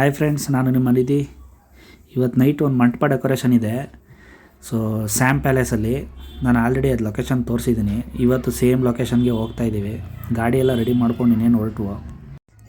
Hi friends ನಾನು ನಿಮ್ಮಲ್ಲಿದ್ದಿ ನಿಧಿ. ಇವತ್ತು night ಒಂದು ಮಂಟಪ ಡೆಕೋರೇಷನ್ ಇದೆ. ಸೊ ಸ್ಯಾಮ್ ಪ್ಯಾಲೇಸಲ್ಲಿ ನಾನು ಆಲ್ರೆಡಿ ಅದು ಲೊಕೇಶನ್ ತೋರಿಸಿದ್ದೀನಿ ಇವತ್ತು ಸೇಮ್ ಲೊಕೇಶನ್ಗೆ ಹೋಗ್ತಾ ಇದ್ದೀವಿ ಗಾಡಿ ಎಲ್ಲ ರೆಡಿ ಮಾಡ್ಕೊಂಡು ಇನ್ನೇನು ಹೊರಟು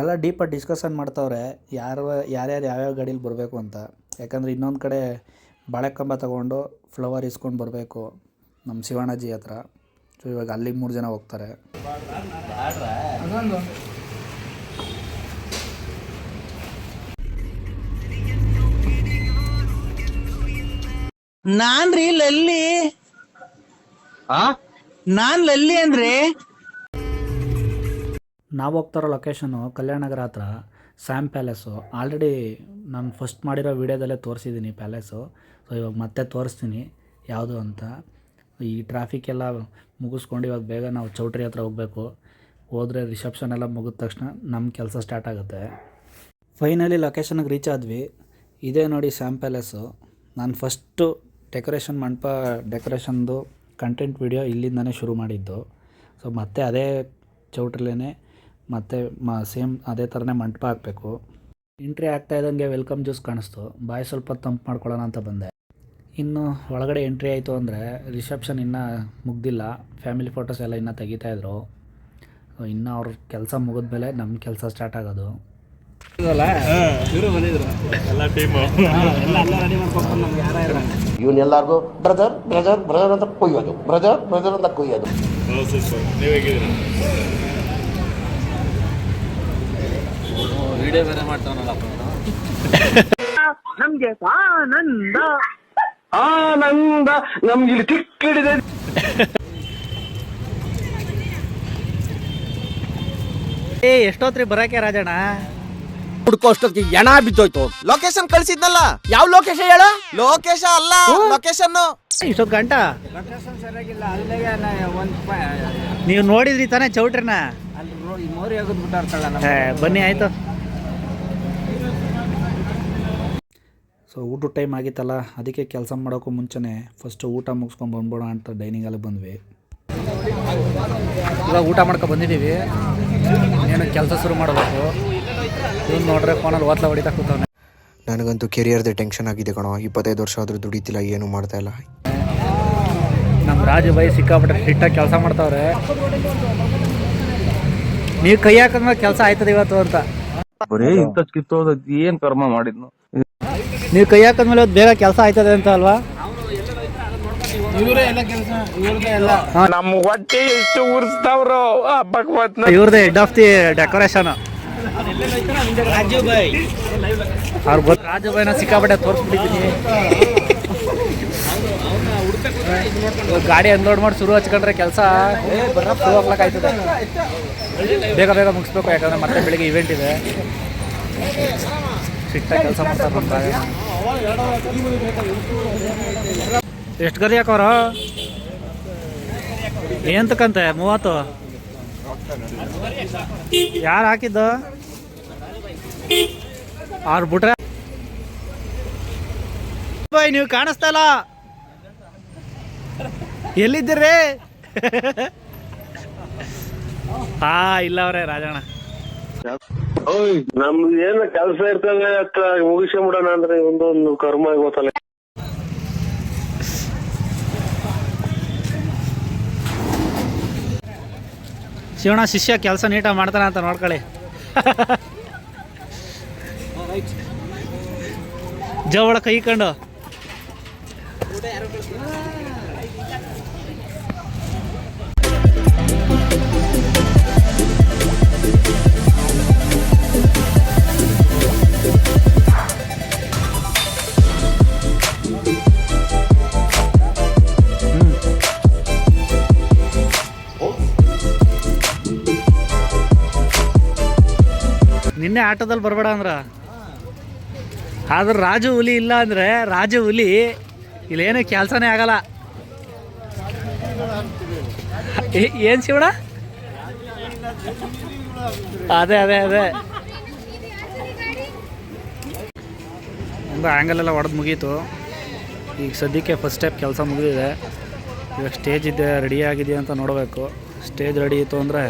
ಎಲ್ಲ ಡೀಪಾಗಿ ಡಿಸ್ಕಷನ್ ಮಾಡ್ತವ್ರೆ. ಯಾರು ಯಾರ್ಯಾರು ಯಾವ್ಯಾವ ಗಾಡೀಲಿ ಬರಬೇಕು ಅಂತ. ಯಾಕಂದರೆ ಇನ್ನೊಂದು ಕಡೆ ಬಾಳೆಕಂಬ ತೊಗೊಂಡು ಫ್ಲವರ್ ಇಸ್ಕೊಂಡು ಬರಬೇಕು ನಮ್ಮ ಶಿವಣ್ಣಜಿ ಹತ್ರ. ಸೊ ಇವಾಗ ಅಲ್ಲಿಗೆ ಮೂರು ಜನ ಹೋಗ್ತಾರೆ. ನಾನ್ರಿ ಲಲ್ಲಿ. ನಾನ್ ಲಲ್ಲಿ ಅಂದ್ರಿ? ನಾವು ಹೋಗ್ತಾರೋ ಲೊಕೇಶನು ಕಲ್ಯಾಣ ನಗರ ಹತ್ರ ಸ್ಯಾಮ್ ಪ್ಯಾಲೇಸು ಆಲ್ರೆಡಿ ನಾನು ಫಸ್ಟ್ ಮಾಡಿರೋ ವೀಡಿಯೋದಲ್ಲೇ ತೋರಿಸಿದ್ದೀನಿ ಪ್ಯಾಲೇಸು ಸೊ ಇವಾಗ ಮತ್ತೆ ತೋರಿಸ್ತೀನಿ ಯಾವುದು ಅಂತ. ಈ ಟ್ರಾಫಿಕ್ ಎಲ್ಲ ಮುಗಿಸ್ಕೊಂಡು ಇವಾಗ ಬೇಗ ನಾವು ಚೌಟ್ರಿ ಹತ್ರ ಹೋಗಬೇಕು. ಹೋದರೆ ರಿಸೆಪ್ಷನ್ ಎಲ್ಲ ಮುಗಿದ ತಕ್ಷಣ ನಮ್ಮ ಕೆಲಸ ಸ್ಟಾರ್ಟ್ ಆಗುತ್ತೆ. ಫೈನಲಿ ಲೊಕೇಶನ್ಗೆ ರೀಚ್ ಆದ್ವಿ. ಇದೇ ನೋಡಿ ಸ್ಯಾಮ್ ಪ್ಯಾಲೇಸು ನಾನು ಫಸ್ಟು ಡೆಕೋರೇಷನ್ ಮಂಟಪ, ಡೆಕೋರೇಷನ್ದು ಕಂಟೆಂಟ್ ವಿಡಿಯೋ ಇಲ್ಲಿಂದನೇ ಶುರು ಮಾಡಿದ್ದು. ಸೊ ಮತ್ತೆ ಅದೇ ಚೌಟ್ರಲ್ಲೇ ಮತ್ತೆ ಮ ಸೇಮ್ ಅದೇ ಥರನೇ ಮಂಟಪ ಹಾಕಬೇಕು. ಎಂಟ್ರಿ ಆಗ್ತಾ ಇದ್ದಂಗೆ ವೆಲ್ಕಮ್ ಜ್ಯೂಸ್ ಕಾಣಿಸ್ತು. ಬಾಯಿ ಸ್ವಲ್ಪ ತಂಪು ಮಾಡ್ಕೊಳ್ಳೋಣ ಅಂತ ಬಂದೆ. ಇನ್ನು ಒಳಗಡೆ ಎಂಟ್ರಿ ಆಯಿತು ಅಂದರೆ ರಿಸೆಪ್ಷನ್ ಇನ್ನೂ ಮುಗ್ದಿಲ್ಲ. ಫ್ಯಾಮಿಲಿ ಫೋಟೋಸ್ ಎಲ್ಲ ಇನ್ನೂ ತೆಗಿತಾಯಿದ್ರು ಇನ್ನೂ ಅವ್ರ ಕೆಲಸ ಮುಗಿದ್ಮೇಲೆ ನಮ್ಮ ಕೆಲಸ ಸ್ಟಾರ್ಟ್ ಆಗೋದು. ಇವನ್ನೆಲ್ಲರಿಗೂ ಬ್ರದರ್ ಬ್ರದರ್ ಬ್ರದರ್ ಅಂತ ಕೊಯ್ಯೋದು. ಬ್ರದರ್ ಬ್ರದರ್ ಅಂತ ಕೊಯ್ಯೋದು. ಆನಂದ. ಆನಂದ. ನಮ್ಗೆ ಇಲ್ಲಿ ತಿಕ್ಕಿಡಿದೆ ಏ ಎಷ್ಟೊತ್ರಿ ಬರಕ್ಕೆ ರಾಜಣ್ಣ? ಹುಡ್ಕೋ ಅಷ್ಟೊತ್ತಿಗೆ ಎಣ ಬಿದ್ದೋಯ್ತು. ಲೊಕೇಶನ್ ಕಳ್ಸಿದ್ನಲ್ಲ? ಯಾವ ಲೊಕೇಶನ್ ಹೇಳು? ಲೊಕೇಶನ್ ಅಲ್ಲ ಲೊಕೇಶನ್ ಇಷ್ಟೊತ್ತು ಗಂಟ? ನೀವು ನೋಡಿದ್ರಿ ತಾನೇ ಚೌಟ್ರಿನ? ಬನ್ನಿ ಆಯ್ತು. ಸೊ ಊಟದ ಟೈಮ್ ಆಗಿತ್ತಲ್ಲ ಅದಕ್ಕೆ ಕೆಲಸ ಮಾಡೋಕ್ಕೂ ಮುಂಚೆನೇ ಫಸ್ಟ್ ಊಟ ಮುಗಿಸ್ಕೊಂಡು ಬಂದ್ಬಿಡೋಣ ಅಂತ ಡೈನಿಂಗ್ ಅಲ್ಲಿ ಬಂದ್ವಿ. ಇವಾಗ ಊಟ ಮಾಡ್ಕೊ ಬಂದಿದ್ದೀವಿ. ಏನು ಕೆಲಸ ಶುರು ಮಾಡಬೇಕು. ಇವ್ನು ನೋಡ್ರೆ ಫೋನಲ್ಲಿ ಓದ್ಲ ಹೊಡಿತಾ ಕೂತವ್ನೆ. ನನಗಂತೂ ಕೆರಿಯರ್ದೇ ಟೆನ್ಷನ್ ಆಗಿದೆ ಕಣೋ. ಇಪ್ಪತ್ತೈದು ವರ್ಷ ಆದರೂ ದುಡಿತಿಲ್ಲ ಏನು ಮಾಡ್ತಾ ಇಲ್ಲ. ನಮ್ಮ ರಾಜ ಬೈ ಸಿಕ್ಕಾಬಿಟ್ರೆ ಹಿಟ್ಟಾಗಿ ಕೆಲಸ ಮಾಡ್ತಾವ್ರೆ. ನೀವು ಕೈ ಹಾಕಿದ್ಮೇಲೆ ಕೆಲಸ ಆಯ್ತದ ಇವತ್ತು ಅಂತ. ಬರೀ ಇಂಥ ಕಿತ್ತೋದ ಏನ್ ಕರ್ಮ ಮಾಡಿದ್ನು? ನೀವು ಕೈ ಹಾಕಿದ್ಮೇಲೆ ಬೇಗ ಕೆಲಸ ಆಯ್ತದೆ ಅಂತ ಅಲ್ವಾ? ನಮ್ ಹೊಟ್ಟೆ ಎಷ್ಟು ಉರ್ಸ್ತಾವ್ರು ಆ ಭಗವತ್ನ. ಇವ್ರದ್ದು ಹೆಡ್ ಆಫ್ ದಿ ಡೆಕೋರೇಷನ್ ಅವ್ರು ಗೊತ್ತು ರಾಜು ಬೈನ ಸಿಕ್ಕಾಪಟ್ಟೆ ತೋರಿಸ್ಬಿಟ್ಟಿದ್ದೀನಿ. ಗಾಡಿ ಅನ್ಲೋಡ್ ಮಾಡಿ ಶುರು ಹಚ್ಕೊಂಡ್ರೆ ಕೆಲಸ ಶುರು ಕ್ಲಾಕ್ ಆಯ್ತದೆ ಬೇಗ ಬೇಗ ಮುಗಿಸ್ಬೇಕು, ಯಾಕಂದ್ರೆ ಮತ್ತೆ ಬೆಳಿಗ್ಗೆ ಇವೆಂಟ್ ಇದೆ. ಸಿಟ್ಟಾಗಿ ಕೆಲಸ ಮಾಡ್ತಾರೆ ಬಂದಾಗ. ಎಷ್ಟು ಗರಿ ಹಾಕೋರು? ಏನ್ ತಕ್ಕಂತೆ ಮೂವತ್ತು? ಯಾರು ಹಾಕಿದ್ದು? ಅವ್ರು ಬಿಟ್ರೆ ಬಾಯ್ ನೀವು ಕಾಣಿಸ್ತಲ್ಲ ಎಲ್ಲಿದ್ದೀರಿ? ಹಾ ಇಲ್ಲ ಅವ್ರೆ ರಾಜಣ್ಣ. ನಮ್ದು ಏನ್ ಕೆಲಸ ಅತ್ತ ಮುಗಿಸ್ಕೊಂಬಿಡೋಣ ಅಂದ್ರೆ ಒಂದೊಂದು ಕರ್ಮ ಗೊತ್ತಲ್ಲ ಶಿವಣ್ಣ ಶಿಷ್ಯ ಕೆಲಸ ನೀಟಾಗಿ ಮಾಡ್ತಾನ ಅಂತ ನೋಡ್ಕೊಳ್ಳಿ. ಜವಳ ಕೈ ಕಂಡು. ನಿನ್ನೆ ಆಟೋದಲ್ಲಿ ಬರಬೇಡ ಅಂದ್ರ? ಆದ್ರೆ ರಾಜು ಹುಲಿ ಇಲ್ಲ ಅಂದರೆ ರಾಜು ಹುಲಿ ಇಲ್ಲೇನು ಕೆಲಸನೇ ಆಗಲ್ಲ. ಏನು ಶಿವಣ ಅದೇ ಅದೇ ಅದೇ. ಒಂದು ಆ್ಯಂಗಲ್ ಎಲ್ಲ ಹೊಡೆದು ಮುಗೀತು. ಈಗ ಸದ್ಯಕ್ಕೆ ಫಸ್ಟ್ ಸ್ಟೆಪ್ ಕೆಲಸ ಮುಗಿದಿದೆ. ಇವಾಗ ಸ್ಟೇಜ್ ಇದೆ ರೆಡಿ ಆಗಿದೆಯಾ ಅಂತ ನೋಡಬೇಕು. ಸ್ಟೇಜ್ ರೆಡಿ ಇತ್ತು ಅಂದರೆ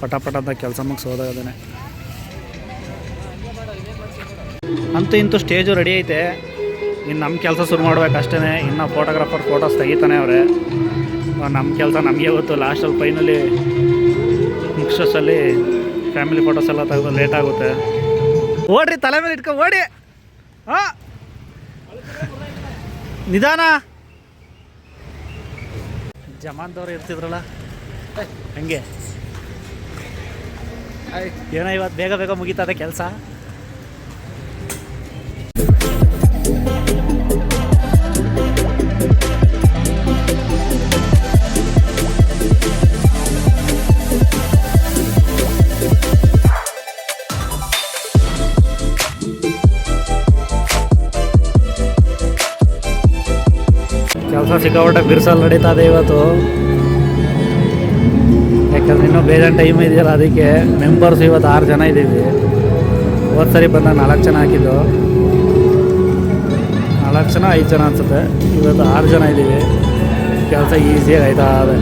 ಪಟ ಪಟ ಅಂತ ಕೆಲಸ ಮುಗಿಸೋದಾಗದೇ ಅಂತೂ ಇಂತೂ ಸ್ಟೇಜು ರೆಡಿ ಐತೆ. ಇನ್ನು ನಮ್ಮ ಕೆಲಸ ಶುರು ಮಾಡ್ಬೇಕಷ್ಟೇ ಇನ್ನು ಫೋಟೋಗ್ರಾಫರ್ ಫೋಟೋಸ್ ತೆಗಿತಾನೆ ಅವರೇ. ನಮ್ಮ ಕೆಲಸ ನಮಗೆ ಗೊತ್ತು. ಲಾಸ್ಟಲ್ಲಿ ಫೈನಲಿ ಮುಗ್ಸೋಸಲ್ಲಿ ಫ್ಯಾಮಿಲಿ ಫೋಟೋಸ್ ಎಲ್ಲ ತೆಗೆದು ಲೇಟ್ ಆಗುತ್ತೆ. ಓಡ್ರಿ, ತಲೆ ಮೇಲೆ ಇಟ್ಕೊ, ಓಡಿ. ಹಾಂ ನಿಧಾನ. ಜಮಾನ್ದವ್ರು ಇರ್ತಿದ್ರಲ್ಲ? ಹಂಗೆ. ಏನೋ ಇವತ್ತು ಬೇಗ ಬೇಗ ಮುಗೀತದೆ ಕೆಲಸ? ಕೆಲಸ ಸಿಕ್ಕಾಪಟ್ಟೆ ಬಿರ್ಸಲ್ಲಿ ನಡೀತಾ ಇದೆ ಇವತ್ತು. ಯಾಕಂದ್ರೆ ಇನ್ನೂ ಬೇಜಾನ್ ಟೈಮ್ ಇದೆಯಲ್ಲ ಅದಕ್ಕೆ ಮೆಂಬರ್ಸ್ ಇವತ್ತು ಆರು ಜನ ಇದ್ದೀವಿ. ಹೋದ ಸರಿ ಬಂದ ನಾಲ್ಕು ಜನ ಹಾಕಿದ್ದು. ನಾಲ್ಕು ಜನ, ಐದು ಜನ ಅನ್ಸುತ್ತೆ. ಇವತ್ತು ಆರು ಜನ ಇದ್ದೀವಿ. ಕೆಲಸ ಈಸಿಯಾಗಿ ಆಯ್ತಾ ಇದೆ.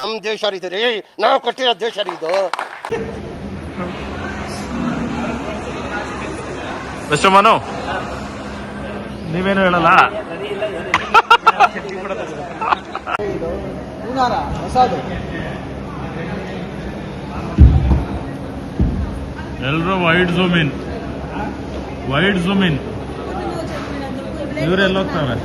ನಮ್ ದೇಶ ರೀ ನಾವು ಕೊಟ್ಟಿರೋ ದೇಶ ರೀ ಇದು. ಮಿಸ್ಟರ್ ಮನು ನೀವೇನು ಹೇಳಲ್ಲ? ಎಲ್ರು wide zoom in wide zoom in ಇವರೆಲ್ಲ ಹೋಗ್ತಾರೆ.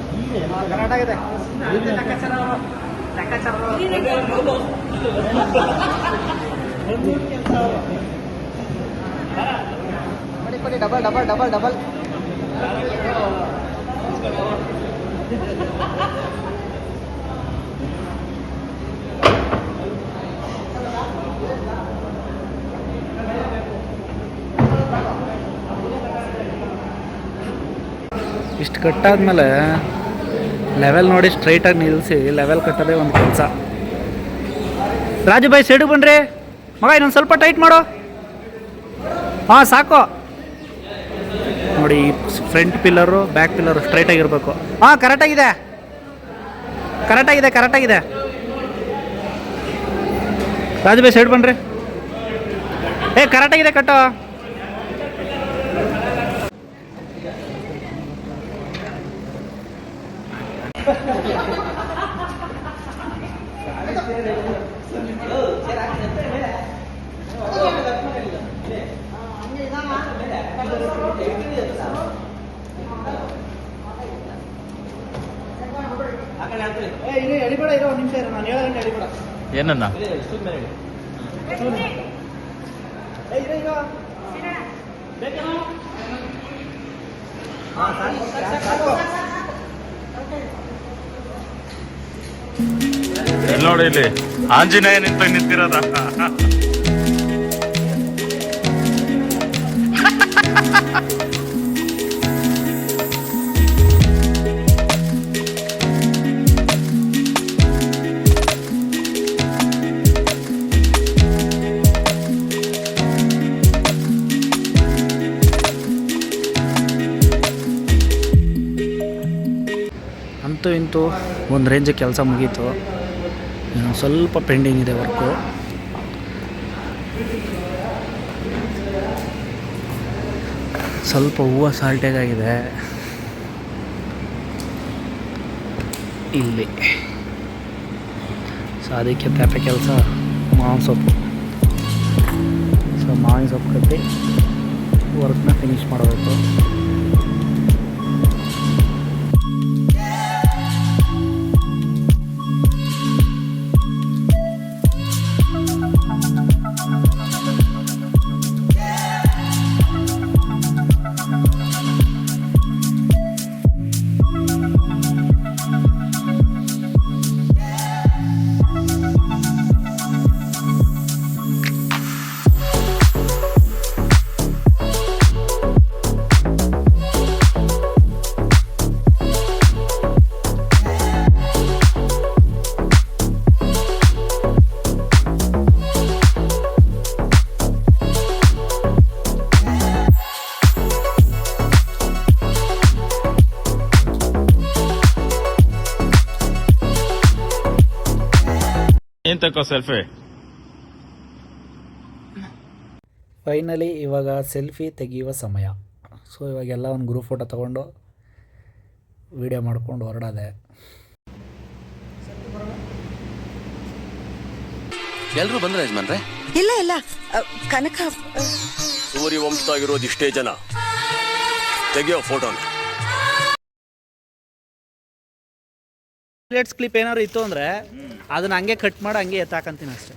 ಇಷ್ಟು ಕಟ್ಟಾದ್ಮೇಲೆ ಲೆವೆಲ್ ನೋಡಿ ಸ್ಟ್ರೈಟಾಗಿ ನಿಲ್ಲಿಸಿ ಲೆವೆಲ್ ಕಟ್ಟೋದೇ ಒಂದು ಕೆಲಸ. ರಾಜು ಬಾಯ್ ಸೈಡಿಗೆ ಬನ್ರಿ. ಮಗ, ಇನ್ನೊಂದು ಸ್ವಲ್ಪ ಟೈಟ್ ಮಾಡು. ಹಾಂ, ಸಾಕು. ನೋಡಿ ಫ್ರಂಟ್ ಪಿಲ್ಲರು ಬ್ಯಾಕ್ ಪಿಲ್ಲರು ಸ್ಟ್ರೈಟಾಗಿರಬೇಕು ಹಾಂ ಕರೆಕ್ಟಾಗಿದೆ ಕರೆಕ್ಟಾಗಿದೆ ಕರೆಕ್ಟಾಗಿದೆ ರಾಜು ಬಾಯ್ ಸೈಡ್ ಬನ್ರಿ. ಏ ಕರೆಕ್ಟಾಗಿದೆ ಕಟ್ಟೋ. ಏನನ್ನ? ಎಲ್ಲಿ ನೋಡಿ ಇಲ್ಲಿ. ಆಂಜನೇಯ ನಿಂತ ನಿಂತಿರೋದ. ಅಂತೂ ಇಂತೂ ಒಂದು ರೇಂಜ್ ಕೆಲಸ ಮುಗೀತು. ಸ್ವಲ್ಪ ಪೆಂಡಿಂಗ್ ಇದೆ ವರ್ಕು ಸ್ವಲ್ಪ ಹೂವು ಸಾಲ್ಟೇಜ್ ಆಗಿದೆ. ಇಲ್ಲಿ. ಸೊ ಅದಕ್ಕೆ ತಪ್ಪೆ ಕೆಲಸ, ಮಾವಿನ ಸೊಪ್ಪು. ಸೊ ಮಾವಿನ ಸೊಪ್ಪು ಕಟ್ಟಿ ವರ್ಕ್ನ ಫಿನಿಶ್ ಮಾಡಬೇಕು. ನೀನ್ ತಕ್ಕೋ ಸೆಲ್ಫಿ? ಫೈನಲಿ ಇವಾಗ ಸೆಲ್ಫಿ ತೆಗೆಯುವ ಸಮಯ. ಸೊ ಇವಾಗೆಲ್ಲ ಒಂದು ಗ್ರೂಪ್ ಫೋಟೋ ತಗೊಂಡು ವೀಡಿಯೋ ಮಾಡ್ಕೊಂಡು ಹೊರಡೋದೆ. ಎಲ್ರು ಬಂದ್ರೆ ಯಜಮಾನ್ರೆ? ಇಲ್ಲ ಇಲ್ಲ. ಅ, ಕನಕ. ಅ, ಆಗಿರೋದು ವಂಶದಾಗಿರೋದು ಇಷ್ಟೇ ಜನ. ತೆಗೆಯೋ ಫೋಟೋನ. ಪ್ಲೇಟ್ಸ್ ಕ್ಲಿಪ್ ಏನಾದ್ರು ಇತ್ತು ಅಂದರೆ ಅದನ್ನ ಹಂಗೆ ಕಟ್ ಮಾಡಿ ಹಂಗೆ ಎತ್ತಾಕಂತೀನಿ ಅಷ್ಟೇ.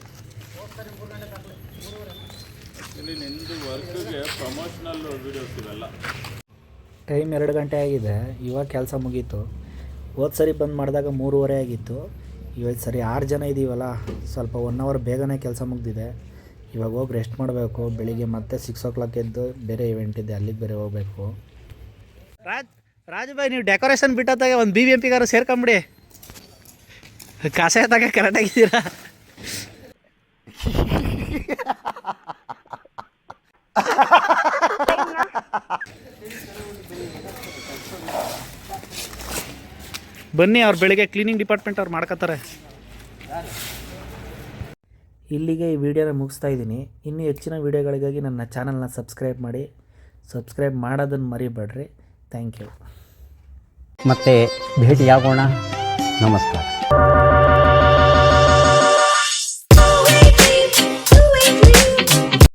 ಟೈಮ್ ಎರಡು ಗಂಟೆ ಆಗಿದೆ ಇವಾಗ ಕೆಲಸ ಮುಗೀತು. ಹೋದ ಸರಿ ಬಂದು ಮಾಡಿದಾಗ ಮೂರುವರೆ ಆಗಿತ್ತು. ಇವತ್ತು ಸರಿ ಆರು ಜನ ಇದ್ದೀವಲ್ಲ ಸ್ವಲ್ಪ ಒನ್ ಅವರ್ ಬೇಗನೆ ಕೆಲಸ ಮುಗ್ದಿದೆ. ಇವಾಗ ಹೋಗಿ ರೆಸ್ಟ್ ಮಾಡಬೇಕು ಬೆಳಿಗ್ಗೆ ಮತ್ತೆ ಸಿಕ್ಸ್ ಓ ಕ್ಲಾಕ್ ಎದ್ದು ಬೇರೆ ಇವೆಂಟ್ ಇದೆ ಅಲ್ಲಿಗೆ ಬೇರೆ ಹೋಗಬೇಕು. ರಾಜ್ ರಾಜುಭಾಯ್ ನೀವು ಡೆಕೋರೇಷನ್ ಬಿಟ್ಟದಾಗ ಒಂದು ಬಿ ಬಿ ಎಂ ಪಿಗಾರು ಸೇರ್ಕೊಂಬಿಡಿ. ಕಾಸೆ ತಗ ಕರೆಕ್ಟಾಗಿದ್ದೀರಾ ಬನ್ನಿ ಅವ್ರು ಬೆಳಿಗ್ಗೆ ಕ್ಲೀನಿಂಗ್ ಡಿಪಾರ್ಟ್ಮೆಂಟ್ ಅವ್ರು ಮಾಡ್ಕೋತಾರೆ ಇಲ್ಲಿಗೆ ಈ ವಿಡಿಯೋನ ಮುಗಿಸ್ತಾ ಇದ್ದೀನಿ. ಇನ್ನೂ ಹೆಚ್ಚಿನ ವಿಡಿಯೋಗಳಿಗಾಗಿ ನನ್ನ ಚಾನಲ್ನ ಸಬ್ಸ್ಕ್ರೈಬ್ ಮಾಡಿ. ಸಬ್ಸ್ಕ್ರೈಬ್ ಮಾಡೋದನ್ನು ಮರಿಬೇಡ್ರಿ. ಥ್ಯಾಂಕ್ ಯು ಮತ್ತೆ ಭೇಟಿಯಾಗೋಣ. ನಮಸ್ಕಾರ.